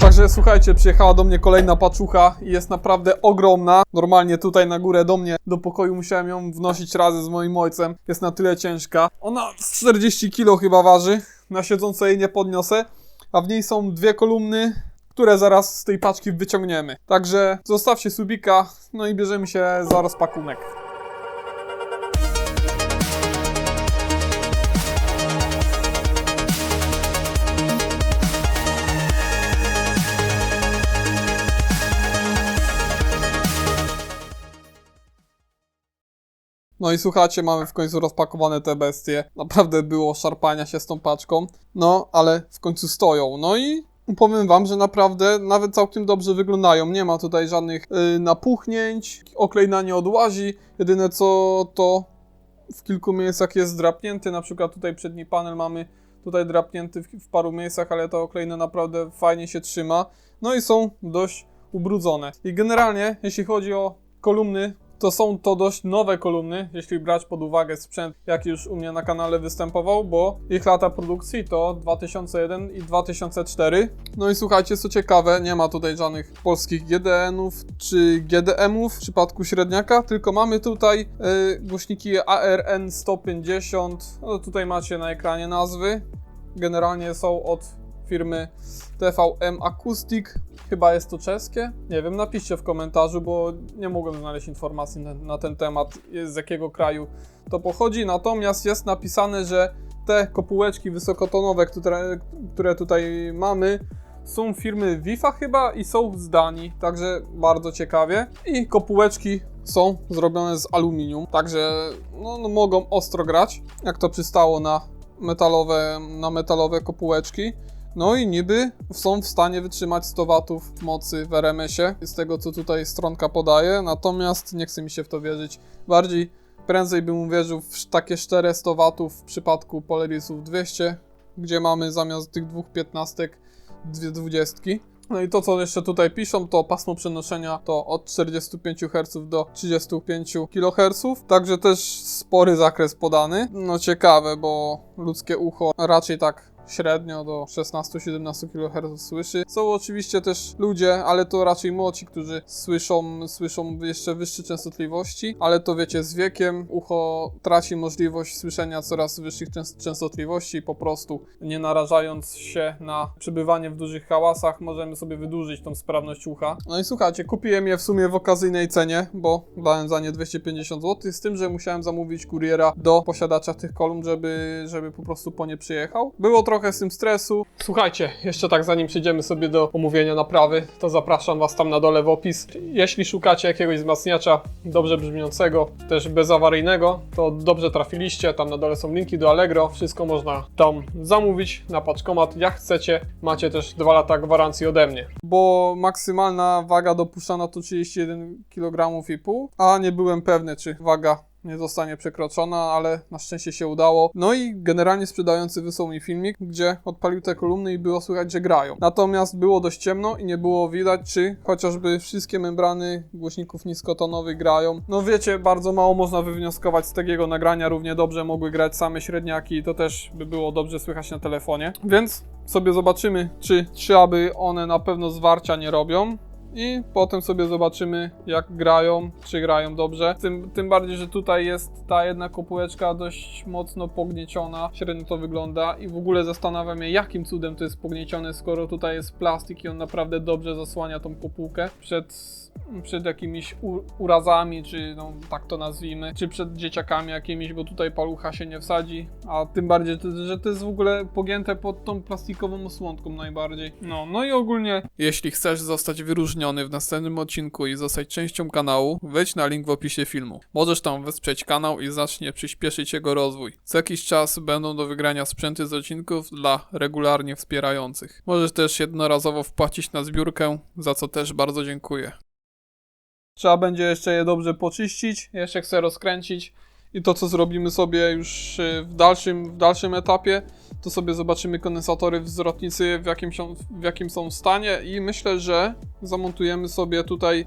Także słuchajcie, przyjechała do mnie kolejna paczucha i jest naprawdę ogromna. Normalnie tutaj na górę do mnie, do pokoju musiałem ją wnosić razem z moim ojcem. Jest na tyle ciężka. Ona z 40 kg chyba waży. Na siedząco jej nie podniosę. A w niej są dwie kolumny, które zaraz z tej paczki wyciągniemy. Także zostawcie subika, no i bierzemy się za rozpakunek. No i słuchajcie, mamy w końcu rozpakowane te bestie. Naprawdę było szarpania się z tą paczką. No, ale w końcu stoją. No i powiem wam, że naprawdę nawet całkiem dobrze wyglądają. Nie ma tutaj żadnych y, napuchnięć, oklej na nie odłazi. Jedyne co to w kilku miejscach jest drapnięty. Na przykład tutaj przedni panel mamy tutaj drapnięty w, w paru miejscach, ale to oklejne naprawdę fajnie się trzyma. No i są dość ubrudzone. I generalnie, jeśli chodzi o kolumny, to są to dość nowe kolumny, jeśli brać pod uwagę sprzęt, jaki już u mnie na kanale występował, bo ich lata produkcji to 2001 i 2004. No i słuchajcie, co ciekawe, nie ma tutaj żadnych polskich GDN-ów czy GDM-ów w przypadku średniaka, tylko mamy tutaj y, głośniki ARN 150. No tutaj macie na ekranie nazwy. Generalnie są od firmy TVM Acoustic. Chyba jest to czeskie. Nie wiem, napiszcie w komentarzu, bo nie mogłem znaleźć informacji na, na ten temat, z jakiego kraju to pochodzi. Natomiast jest napisane, że te kopułeczki wysokotonowe, które, które tutaj mamy, są firmy Wifa chyba i są z Danii, także bardzo ciekawie. I kopułeczki są zrobione z aluminium, także no, no, mogą ostro grać, jak to przystało na metalowe, na metalowe kopułeczki. No i niby są w stanie wytrzymać 100 watów mocy w RMS-ie, z tego co tutaj stronka podaje, natomiast nie chce mi się w to wierzyć. Bardziej prędzej bym uwierzył w takie 400 watów w przypadku Polarisów 200, gdzie mamy zamiast tych dwóch piętnastek dwie dwudziestki. No i to, co jeszcze tutaj piszą, to pasmo przenoszenia to od 45 Hz do 35 kHz, także też spory zakres podany. No ciekawe, bo ludzkie ucho raczej tak średnio do 16-17 kHz słyszy. Są oczywiście też ludzie, ale to raczej młodzi, którzy słyszą, słyszą jeszcze wyższe częstotliwości, ale to wiecie, z wiekiem ucho traci możliwość słyszenia coraz wyższych częst- częstotliwości, po prostu nie narażając się na przebywanie w dużych hałasach, możemy sobie wydłużyć tą sprawność ucha. No i słuchajcie, kupiłem je w sumie w okazyjnej cenie, bo dałem za nie 250 zł, z tym, że musiałem zamówić kuriera do posiadacza tych kolumn, żeby, żeby po prostu po nie przyjechał. Było trochę z tym stresu. Słuchajcie, jeszcze tak zanim przejdziemy sobie do omówienia naprawy, to zapraszam Was tam na dole w opis. Jeśli szukacie jakiegoś wzmacniacza dobrze brzmiącego, też bezawaryjnego, to dobrze trafiliście. Tam na dole są linki do Allegro. Wszystko można tam zamówić na paczkomat. Jak chcecie, macie też 2 lata gwarancji ode mnie. Bo maksymalna waga dopuszczana to 31 kg i pół, a nie byłem pewny, czy waga nie zostanie przekroczona, ale na szczęście się udało. No i generalnie sprzedający wysłał mi filmik, gdzie odpalił te kolumny i było słychać, że grają. Natomiast było dość ciemno i nie było widać, czy chociażby wszystkie membrany głośników niskotonowych grają. No wiecie, bardzo mało można wywnioskować z takiego nagrania. Równie dobrze mogły grać same średniaki i to też by było dobrze słychać na telefonie. Więc sobie zobaczymy, czy, czy aby one na pewno zwarcia nie robią. I potem sobie zobaczymy, jak grają, czy grają dobrze. Tym, tym bardziej, że tutaj jest ta jedna kopułeczka dość mocno pognieciona. Średnio to wygląda i w ogóle zastanawiam się, jakim cudem to jest pogniecione, skoro tutaj jest plastik i on naprawdę dobrze zasłania tą kopułkę przed, przed jakimiś urazami, czy no, tak to nazwijmy, czy przed dzieciakami jakimiś, bo tutaj palucha się nie wsadzi, a tym bardziej, że to jest w ogóle pogięte pod tą plastikową osłonką najbardziej. No, no i ogólnie, jeśli chcesz zostać wyróżniony w następnym odcinku i zostać częścią kanału, wejdź na link w opisie filmu. Możesz tam wesprzeć kanał i zacznie przyspieszyć jego rozwój. Co jakiś czas będą do wygrania sprzęty z odcinków dla regularnie wspierających. Możesz też jednorazowo wpłacić na zbiórkę, za co też bardzo dziękuję. Trzeba będzie jeszcze je dobrze poczyścić, jeszcze chcę rozkręcić i to co zrobimy sobie już y, w dalszym, w dalszym etapie, to sobie zobaczymy kondensatory w zwrotnicy w jakim, są, w jakim są stanie i myślę, że zamontujemy sobie tutaj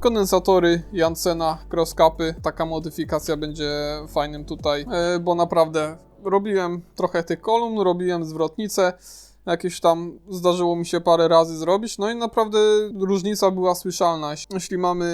kondensatory Jansena Crosscapy. Taka modyfikacja będzie fajnym tutaj, e, bo naprawdę robiłem trochę tych kolumn, robiłem zwrotnicę jakieś tam zdarzyło mi się parę razy zrobić, no i naprawdę różnica była słyszalna. Jeśli mamy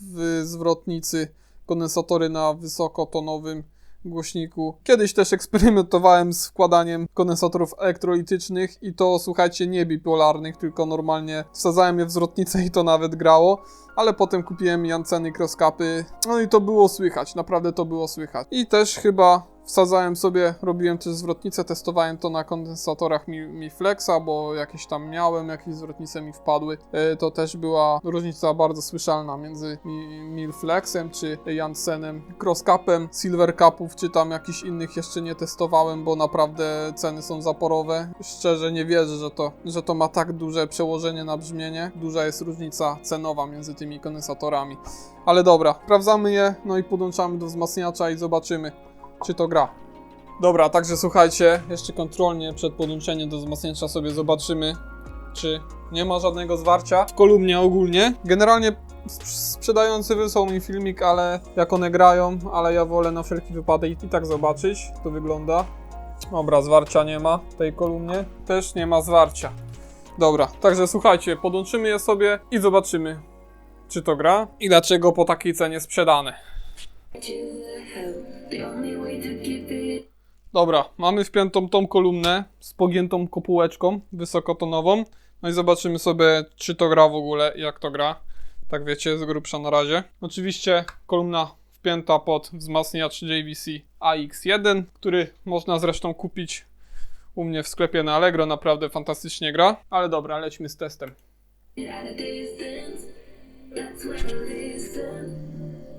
w zwrotnicy kondensatory na wysokotonowym głośniku. Kiedyś też eksperymentowałem z wkładaniem kondensatorów elektrolitycznych i to słuchajcie nie bipolarnych, tylko normalnie wsadzałem je w zwrotnicę i to nawet grało, ale potem kupiłem Janceny crosscapy, no i to było słychać, naprawdę to było słychać. I też chyba wsadzałem sobie, robiłem też zwrotnicę, testowałem to na kondensatorach Mi, Mi Flexa, bo jakieś tam miałem, jakieś zwrotnice mi wpadły. E, To też była różnica bardzo słyszalna między Mi, Mi Flexem czy Jansenem, Crosscapem, Silver Cupów, czy tam jakichś innych jeszcze nie testowałem, bo naprawdę ceny są zaporowe. Szczerze nie wierzę, że to, że to ma tak duże przełożenie na brzmienie. Duża jest różnica cenowa między tymi kondensatorami. Ale dobra, sprawdzamy je, no i podłączamy do wzmacniacza i zobaczymy czy to gra. Dobra, także słuchajcie, jeszcze kontrolnie przed podłączeniem do wzmacniacza sobie zobaczymy, czy nie ma żadnego zwarcia w kolumnie ogólnie. Generalnie sp- sprzedający wysłał mi filmik, ale jak one grają, ale ja wolę na wszelki wypadek i tak zobaczyć, to wygląda. Dobra, zwarcia nie ma w tej kolumnie, też nie ma zwarcia. Dobra, także słuchajcie, podłączymy je sobie i zobaczymy, czy to gra i dlaczego po takiej cenie sprzedane. Dobra, mamy wpiętą tą kolumnę z pogiętą kopułeczką wysokotonową. No i zobaczymy sobie, czy to gra w ogóle, jak to gra. Tak wiecie, z grubsza na razie. Oczywiście kolumna wpięta pod wzmacniacz JVC AX1, który można zresztą kupić u mnie w sklepie na Allegro. Naprawdę fantastycznie gra. Ale dobra, lećmy z testem. at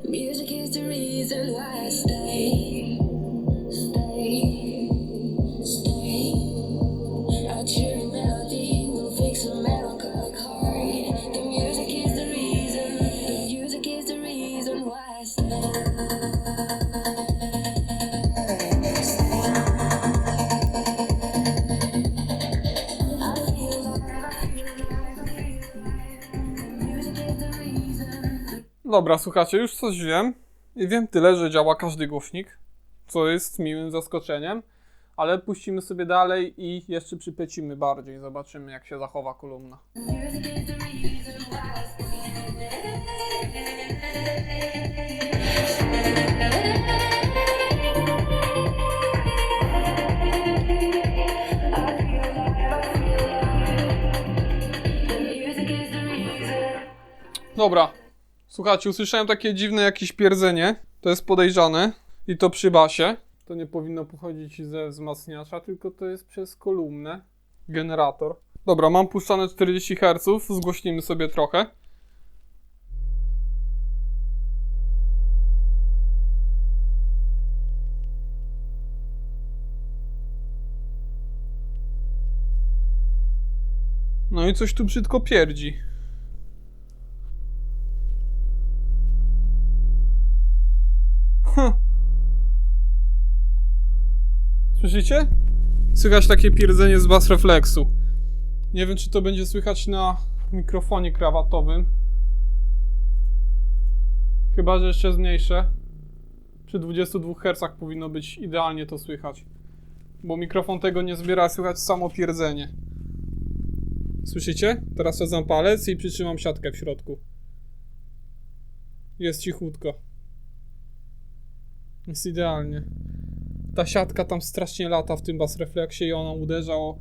Music is the reason why I stay. Stay. Dobra, słuchajcie, już coś wiem. I wiem tyle, że działa każdy głośnik, co jest miłym zaskoczeniem. Ale puścimy sobie dalej i jeszcze przypecimy bardziej. Zobaczymy, jak się zachowa kolumna. Dobra, słuchajcie, usłyszałem takie dziwne jakieś pierdzenie. To jest podejrzane. I to przy basie. To nie powinno pochodzić ze wzmacniacza, tylko to jest przez kolumnę. Generator. Dobra, mam puszczane 40 Hz. Zgłośnimy sobie trochę. No i coś tu brzydko pierdzi. Słychać takie pierdzenie z bas refleksu. Nie wiem, czy to będzie słychać na mikrofonie krawatowym. Chyba, że jeszcze zmniejszę. Przy 22 Hz powinno być idealnie to słychać. Bo mikrofon tego nie zbiera, słychać samo pierdzenie. Słyszycie? Teraz wsadzam palec i przytrzymam siatkę w środku. Jest cichutko. Jest idealnie. Ta siatka tam strasznie lata w tym bas refleksie i ona uderza o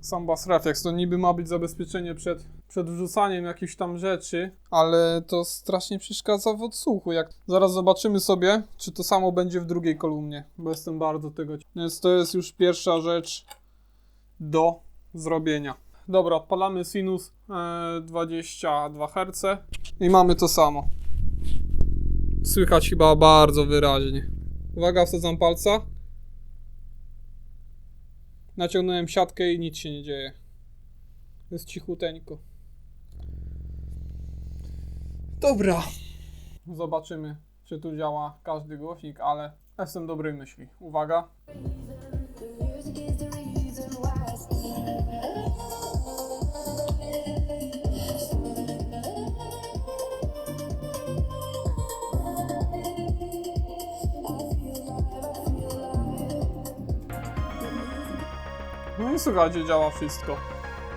sam bas refleks. To niby ma być zabezpieczenie przed, przed wrzucaniem jakichś tam rzeczy, ale to strasznie przeszkadza w odsłuchu. Jak zaraz zobaczymy sobie, czy to samo będzie w drugiej kolumnie, bo jestem bardzo tego. Więc to jest już pierwsza rzecz do zrobienia. Dobra, odpalamy sinus e, 22 Hz i mamy to samo. Słychać chyba bardzo wyraźnie. Uwaga, wsadzam palca. Naciągnąłem siatkę i nic się nie dzieje. Jest cichuteńko. Dobra. Zobaczymy, czy tu działa każdy głośnik, ale jestem dobrej myśli. Uwaga. Słuchajcie, działa wszystko.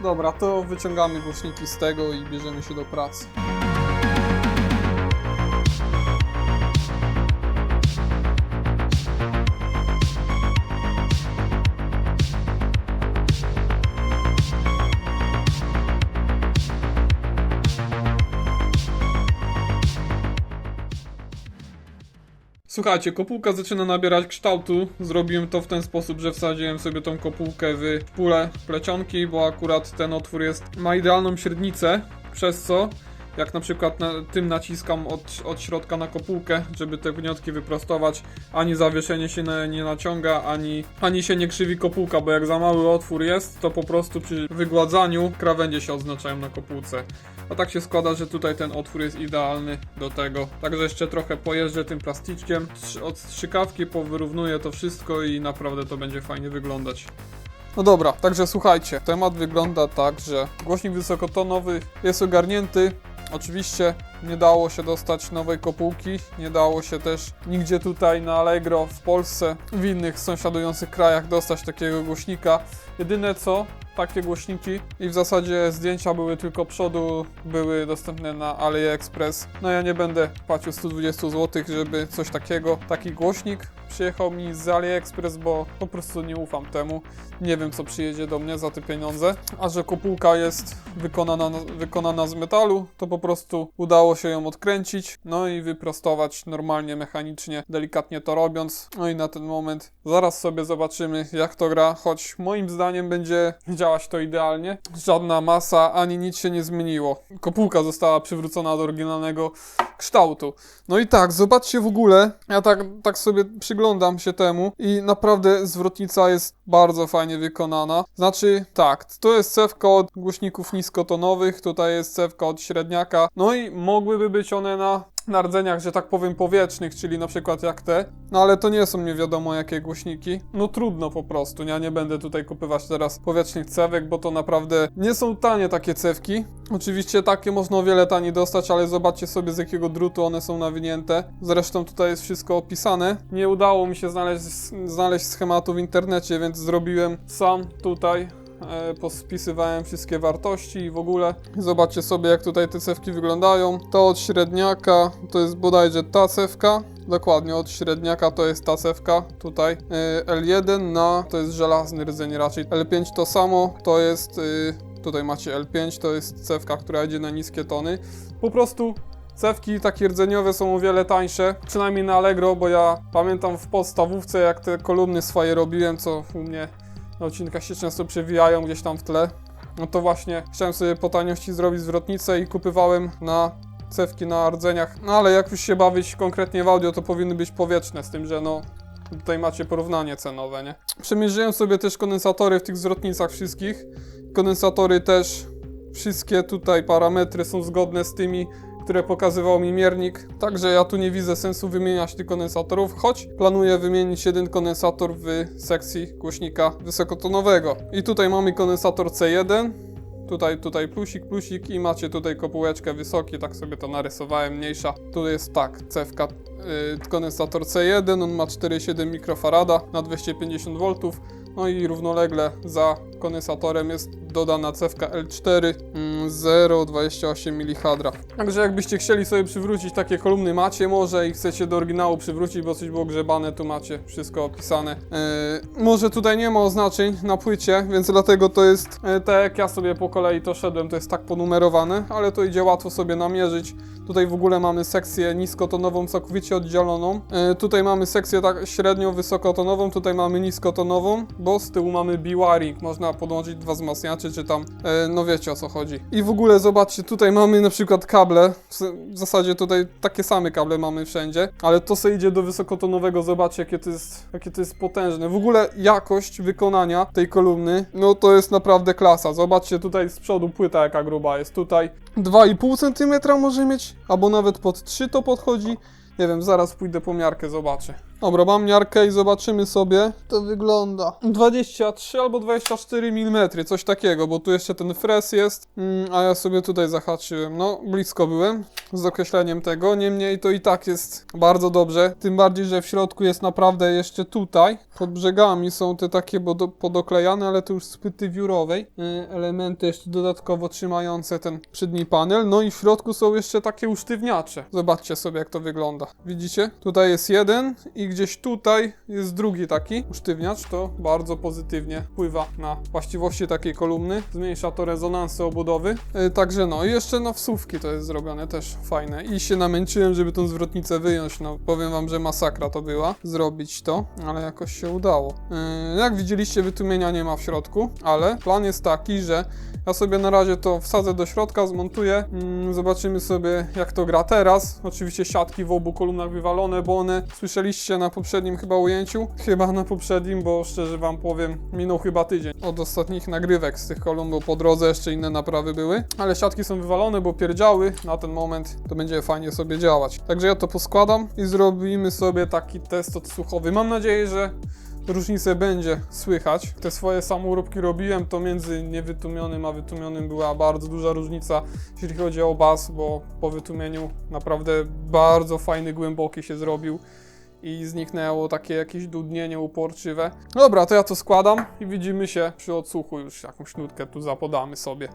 Dobra, to wyciągamy głośniki z tego i bierzemy się do pracy. Słuchajcie, kopułka zaczyna nabierać kształtu. Zrobiłem to w ten sposób, że wsadziłem sobie tą kopułkę w pulę plecionki, bo akurat ten otwór jest, ma idealną średnicę, przez co jak na przykład na, tym naciskam od, od środka na kopułkę, żeby te gniotki wyprostować, ani zawieszenie się na, nie naciąga, ani, ani się nie krzywi kopułka, bo jak za mały otwór jest, to po prostu przy wygładzaniu krawędzie się odznaczają na kopułce. A tak się składa, że tutaj ten otwór jest idealny do tego. Także jeszcze trochę pojeżdżę tym plasticzkiem, od strzykawki powyrównuję to wszystko i naprawdę to będzie fajnie wyglądać. No dobra, także słuchajcie, temat wygląda tak, że głośnik wysokotonowy jest ogarnięty. Oczywiście nie dało się dostać nowej kopułki, nie dało się też nigdzie tutaj na Allegro w Polsce, w innych sąsiadujących krajach dostać takiego głośnika. Jedyne co, takie głośniki i w zasadzie zdjęcia były tylko przodu, były dostępne na AliExpress. No ja nie będę płacił 120 zł, żeby coś takiego, taki głośnik przyjechał mi z AliExpress, bo po prostu nie ufam temu. Nie wiem co przyjedzie do mnie za te pieniądze. A że kopułka jest wykonana, wykonana z metalu, to po prostu udało się ją odkręcić, no i wyprostować normalnie, mechanicznie, delikatnie to robiąc. No i na ten moment zaraz sobie zobaczymy jak to gra, choć moim zdaniem będzie działać to idealnie. Żadna masa ani nic się nie zmieniło. Kopułka została przywrócona do oryginalnego kształtu. No i tak, zobaczcie w ogóle, ja tak, tak sobie przyglądam się temu i naprawdę zwrotnica jest bardzo fajnie wykonana. Znaczy, tak, to jest cewka od głośników niskotonowych, tutaj jest cewka od średniaka, no i mogłyby być one na na że tak powiem, powietrznych, czyli na przykład jak te. No ale to nie są nie wiadomo jakie głośniki. No trudno po prostu. Ja nie będę tutaj kupywać teraz powietrznych cewek, bo to naprawdę nie są tanie takie cewki. Oczywiście takie można o wiele taniej dostać, ale zobaczcie sobie z jakiego drutu one są nawinięte. Zresztą tutaj jest wszystko opisane. Nie udało mi się znaleźć, znaleźć schematu w internecie, więc zrobiłem sam tutaj pospisywałem wszystkie wartości i w ogóle. Zobaczcie sobie, jak tutaj te cewki wyglądają. To od średniaka to jest bodajże ta cewka. Dokładnie, od średniaka to jest ta cewka tutaj. E, L1 na to jest żelazny rdzeń raczej. L5 to samo, to jest. y, Tutaj macie L5, to jest cewka, która idzie na niskie tony. Po prostu Cewki takie rdzeniowe są o wiele tańsze, przynajmniej na Allegro, bo ja pamiętam w podstawówce, jak te kolumny swoje robiłem, co u mnie na odcinkach się często przewijają gdzieś tam w tle. No to właśnie chciałem sobie po taniości zrobić zwrotnicę i kupywałem na cewki na rdzeniach. No ale jak już się bawić konkretnie w audio, to powinny być powietrzne, z tym, że no tutaj macie porównanie cenowe, nie? Przemierzyłem sobie też kondensatory w tych zwrotnicach wszystkich. Kondensatory też, wszystkie tutaj parametry są zgodne z tymi, które pokazywał mi miernik. Także ja tu nie widzę sensu wymieniać tych kondensatorów, choć planuję wymienić jeden kondensator w sekcji głośnika wysokotonowego. I tutaj mamy kondensator C1. Tutaj, tutaj plusik, plusik i macie tutaj kopułeczkę wysoki, tak sobie to narysowałem, mniejsza. Tu jest tak, cewka, yy, kondensator C1, on ma 4,7 mikrofarada na 250 V. No i równolegle za kondensatorem jest dodana cewka L4 mm, 0,28 mH. Także jakbyście chcieli sobie przywrócić takie kolumny macie może i chcecie do oryginału przywrócić, bo coś było grzebane, tu macie wszystko opisane. Yy, może tutaj nie ma oznaczeń na płycie, więc dlatego to jest yy, tak jak ja sobie po kolei to szedłem, to jest tak ponumerowane, ale to idzie łatwo sobie namierzyć. Tutaj w ogóle mamy sekcję niskotonową całkowicie oddzieloną. Yy, tutaj mamy sekcję tak średnio wysokotonową, tutaj mamy niskotonową, bo z tyłu mamy B-wiring. Można podłączyć dwa wzmacniacze, czy tam, e, no wiecie o co chodzi. I w ogóle zobaczcie, tutaj mamy na przykład kable. W zasadzie tutaj takie same kable mamy wszędzie, ale to sobie idzie do wysokotonowego. Zobaczcie, jakie to jest, jakie to jest potężne. W ogóle jakość wykonania tej kolumny, no to jest naprawdę klasa. Zobaczcie tutaj z przodu płyta jaka gruba jest. Tutaj 2,5 cm może mieć, albo nawet pod 3 to podchodzi. Nie wiem, zaraz pójdę po miarkę, zobaczę. Dobra, mam miarkę i zobaczymy sobie. To wygląda. 23 albo 24 mm, coś takiego, bo tu jeszcze ten fres jest, mm, a ja sobie tutaj zahaczyłem. No, blisko byłem z określeniem tego, niemniej to i tak jest bardzo dobrze. Tym bardziej, że w środku jest naprawdę jeszcze tutaj. Pod brzegami są te takie podoklejane, ale to już z płyty wiórowej. Y, Elementy jeszcze dodatkowo trzymające ten przedni panel. No i w środku są jeszcze takie usztywniacze. Zobaczcie sobie, jak to wygląda. Widzicie? Tutaj jest jeden i gdzieś tutaj jest drugi taki usztywniacz. To bardzo pozytywnie wpływa na właściwości takiej kolumny. Zmniejsza to rezonansę obudowy. Y, Także no i jeszcze na wsówki to jest zrobione też fajne. I się namęczyłem, żeby tą zwrotnicę wyjąć. No powiem wam, że masakra to była zrobić to, ale jakoś się udało. Yy, jak widzieliście, wytłumienia nie ma w środku, ale plan jest taki, że ja sobie na razie to wsadzę do środka, zmontuję. Mm, zobaczymy sobie, jak to gra teraz. Oczywiście siatki w obu kolumnach wywalone, bo one słyszeliście na poprzednim chyba ujęciu. Chyba na poprzednim, bo szczerze wam powiem, minął chyba tydzień od ostatnich nagrywek z tych kolumn, bo po drodze jeszcze inne naprawy były. Ale siatki są wywalone, bo pierdziały. Na ten moment to będzie fajnie sobie działać. Także ja to poskładam i zrobimy sobie taki test odsłuchowy. Mam nadzieję, że różnicę będzie słychać. Te swoje samouróbki robiłem, to między niewytłumionym a wytłumionym była bardzo duża różnica, jeśli chodzi o bas, bo po wytłumieniu naprawdę bardzo fajny, głęboki się zrobił i zniknęło takie jakieś dudnienie uporczywe. Dobra, to ja to składam i widzimy się przy odsłuchu już jakąś nutkę tu zapodamy sobie.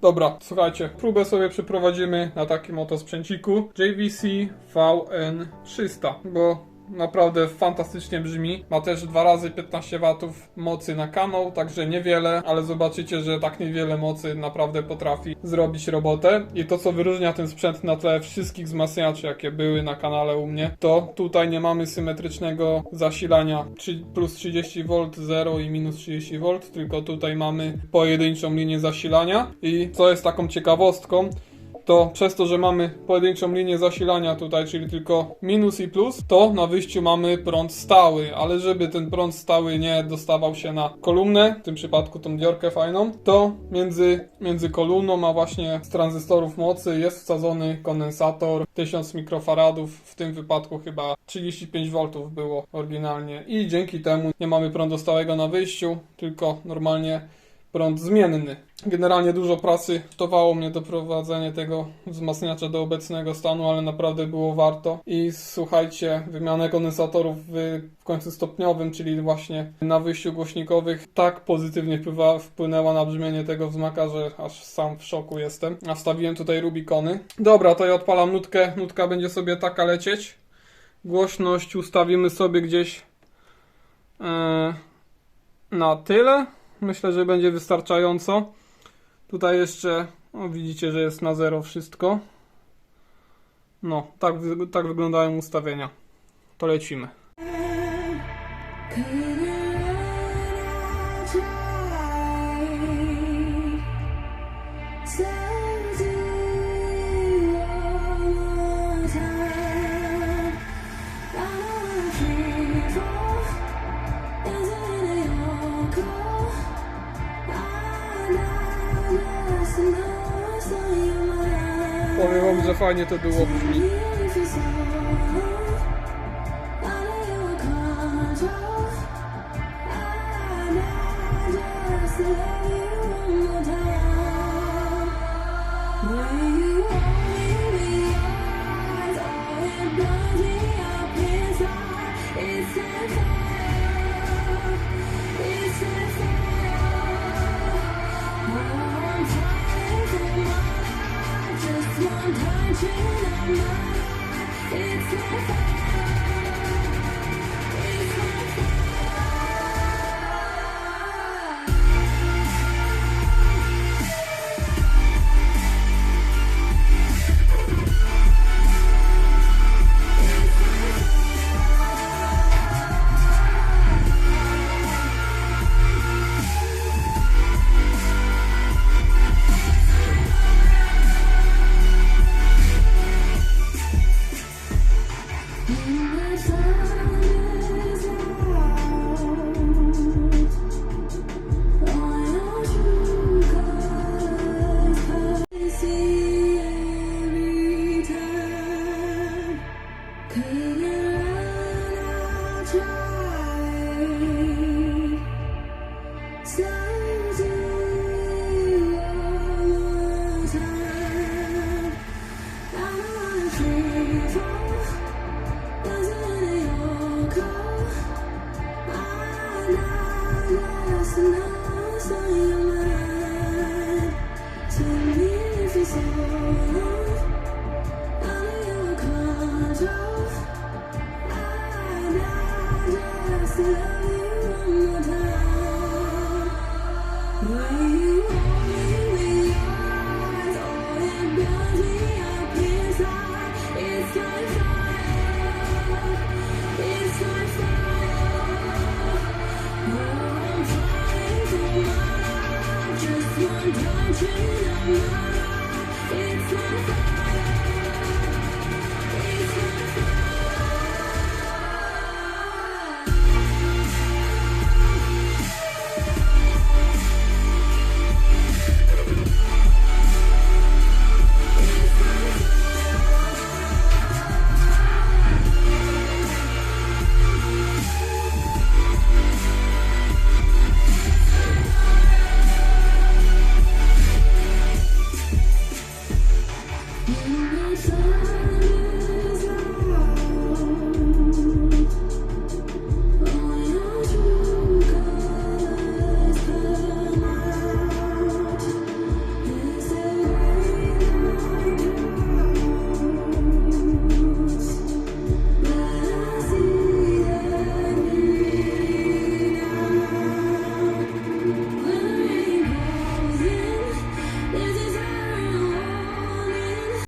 Dobra, słuchajcie, próbę sobie przeprowadzimy na takim oto sprzęciku JVC VN300, bo naprawdę fantastycznie brzmi. Ma też 2 razy 15 watów mocy na kanał, także niewiele, ale zobaczycie, że tak niewiele mocy naprawdę potrafi zrobić robotę. I to, co wyróżnia ten sprzęt na tle wszystkich wzmacniaczy, jakie były na kanale u mnie, to tutaj nie mamy symetrycznego zasilania 3 plus 30V, 0 i minus 30V, tylko tutaj mamy pojedynczą linię zasilania. I co jest taką ciekawostką, to przez to, że mamy pojedynczą linię zasilania tutaj, czyli tylko minus i plus, to na wyjściu mamy prąd stały, ale żeby ten prąd stały nie dostawał się na kolumnę, w tym przypadku tą diorkę fajną, to między, między kolumną a właśnie z tranzystorów mocy jest wsadzony kondensator 1000 mikrofaradów, w tym wypadku chyba 35 V było oryginalnie. I dzięki temu nie mamy prądu stałego na wyjściu, tylko normalnie prąd zmienny. Generalnie dużo pracy kosztowało mnie doprowadzenie tego wzmacniacza do obecnego stanu, ale naprawdę było warto. I słuchajcie, wymianę kondensatorów w, w końcu stopniowym, czyli właśnie na wyjściu głośnikowych, tak pozytywnie wpływa, wpłynęła na brzmienie tego wzmaka, że aż sam w szoku jestem. A wstawiłem tutaj Rubikony. Dobra, to ja odpalam nutkę. Nutka będzie sobie taka lecieć. Głośność ustawimy sobie gdzieś e, na tyle. Myślę, że będzie wystarczająco. Tutaj jeszcze o, widzicie, że jest na zero wszystko. No, tak, tak wyglądają ustawienia. To lecimy. Powiem wam, że fajnie to było brzmi.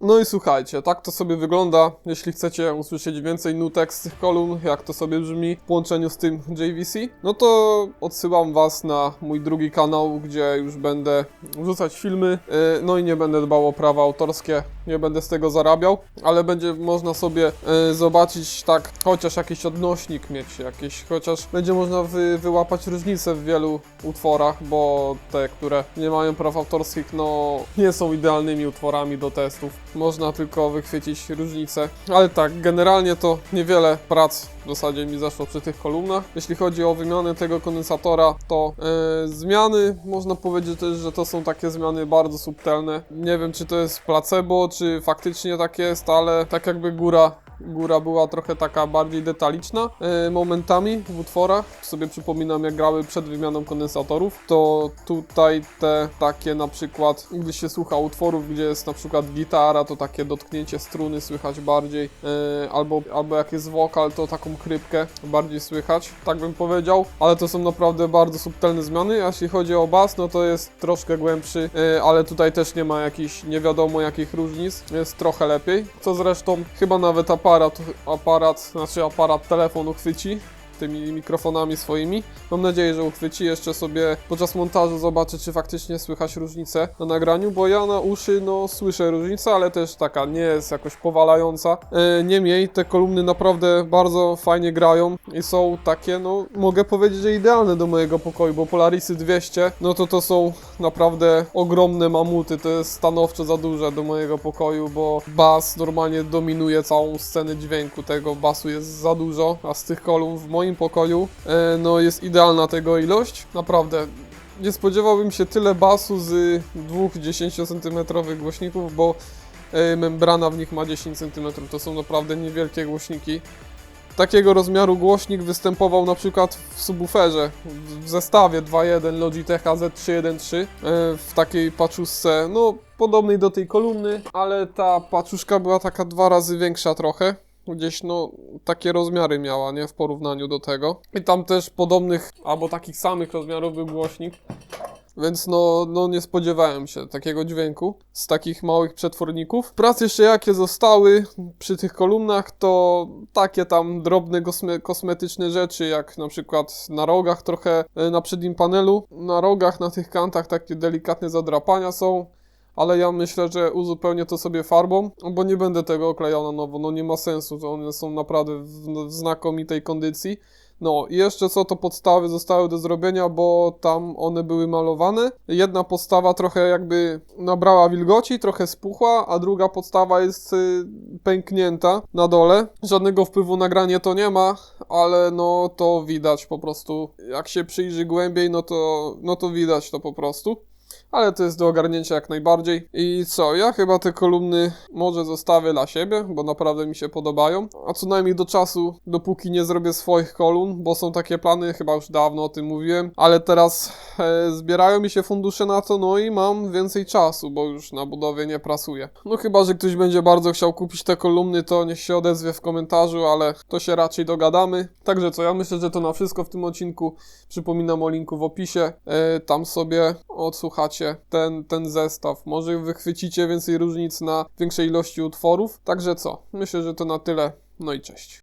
No i słuchajcie, tak to sobie wygląda. Jeśli chcecie usłyszeć więcej nutek z tych kolumn, jak to sobie brzmi w połączeniu z tym JVC, no to odsyłam was na mój drugi kanał, gdzie już będę wrzucać filmy. Yy, No i nie będę dbał o prawa autorskie, nie będę z tego zarabiał, ale będzie można sobie yy, zobaczyć tak, chociaż jakiś odnośnik mieć, jakieś, chociaż będzie można wy, wyłapać różnice w wielu utworach, bo te, które nie mają praw autorskich, no nie są idealnymi utworami do testów. Można tylko wychwycić różnice, ale tak, generalnie to niewiele prac w zasadzie mi zeszło przy tych kolumnach. Jeśli chodzi o wymianę tego kondensatora, to e, zmiany, można powiedzieć też, że to są takie zmiany bardzo subtelne. Nie wiem, czy to jest placebo, czy faktycznie tak jest, ale tak jakby góra Góra była trochę taka bardziej detaliczna e, momentami w utworach. Sobie przypominam, jak grały przed wymianą kondensatorów, to tutaj te takie na przykład, gdy się słucha utworów, gdzie jest na przykład gitara, to takie dotknięcie struny słychać bardziej, e, albo, albo jak jest wokal, to taką chrypkę bardziej słychać, tak bym powiedział, ale to są naprawdę bardzo subtelne zmiany, a jeśli chodzi o bas, no to jest troszkę głębszy, e, ale tutaj też nie ma jakichś nie wiadomo jakich różnic, jest trochę lepiej, co zresztą chyba nawet aparat, aparat, znaczy aparat telefon uchwyci, tymi mikrofonami swoimi. Mam nadzieję, że uchwyci jeszcze sobie podczas montażu zobaczę, czy faktycznie słychać różnicę na nagraniu, bo ja na uszy no słyszę różnicę, ale też taka nie jest jakoś powalająca. E, niemniej te kolumny naprawdę bardzo fajnie grają i są takie, no mogę powiedzieć, że idealne do mojego pokoju, bo Polarisy 200, no to to są naprawdę ogromne mamuty, to jest stanowczo za duże do mojego pokoju, bo bas normalnie dominuje całą scenę dźwięku, tego basu jest za dużo, a z tych kolumn w moim pokoju e, no jest idealna tego ilość, naprawdę nie spodziewałbym się tyle basu z dwóch 10 cm głośników, bo e, membrana w nich ma 10 cm, to są naprawdę niewielkie głośniki. Takiego rozmiaru głośnik występował na przykład w subwooferze w- w zestawie 2.1 Logitech AZ313 e, w takiej paczuszce, no podobnej do tej kolumny, ale ta paczuszka była taka dwa razy większa trochę. Gdzieś no takie rozmiary miała, nie? W porównaniu do tego. I tam też podobnych, albo takich samych rozmiarów był głośnik. Więc no, no nie spodziewałem się takiego dźwięku z takich małych przetworników. Prace jeszcze jakie zostały przy tych kolumnach, to takie tam drobne kosme, kosmetyczne rzeczy, jak na przykład na rogach trochę, e, na przednim panelu, na rogach, na tych kantach takie delikatne zadrapania są. Ale ja myślę, że uzupełnię to sobie farbą, bo nie będę tego oklejał na nowo, no nie ma sensu, one są naprawdę w, w znakomitej kondycji. No jeszcze co to podstawy zostały do zrobienia, bo tam one były malowane. Jedna podstawa trochę jakby nabrała wilgoci, trochę spuchła, a druga podstawa jest y, pęknięta na dole. Żadnego wpływu na granie to nie ma, ale no to widać po prostu. Jak się przyjrzy głębiej, no to, no to widać to po prostu. Ale to jest do ogarnięcia jak najbardziej. I co, ja chyba te kolumny może zostawię dla siebie, bo naprawdę mi się podobają. A co najmniej do czasu, dopóki nie zrobię swoich kolumn, bo są takie plany, chyba już dawno o tym mówiłem. Ale teraz e, zbierają mi się fundusze na to, no i mam więcej czasu, bo już na budowie nie prasuję. No chyba, że ktoś będzie bardzo chciał kupić te kolumny, to niech się odezwie w komentarzu, ale to się raczej dogadamy. Także co, ja myślę, że to na wszystko w tym odcinku. Przypominam o linku w opisie. E, tam sobie odsłuchacie ten, ten zestaw. Może wychwycicie więcej różnic na większej ilości utworów. Także co, myślę, że to na tyle. No i cześć.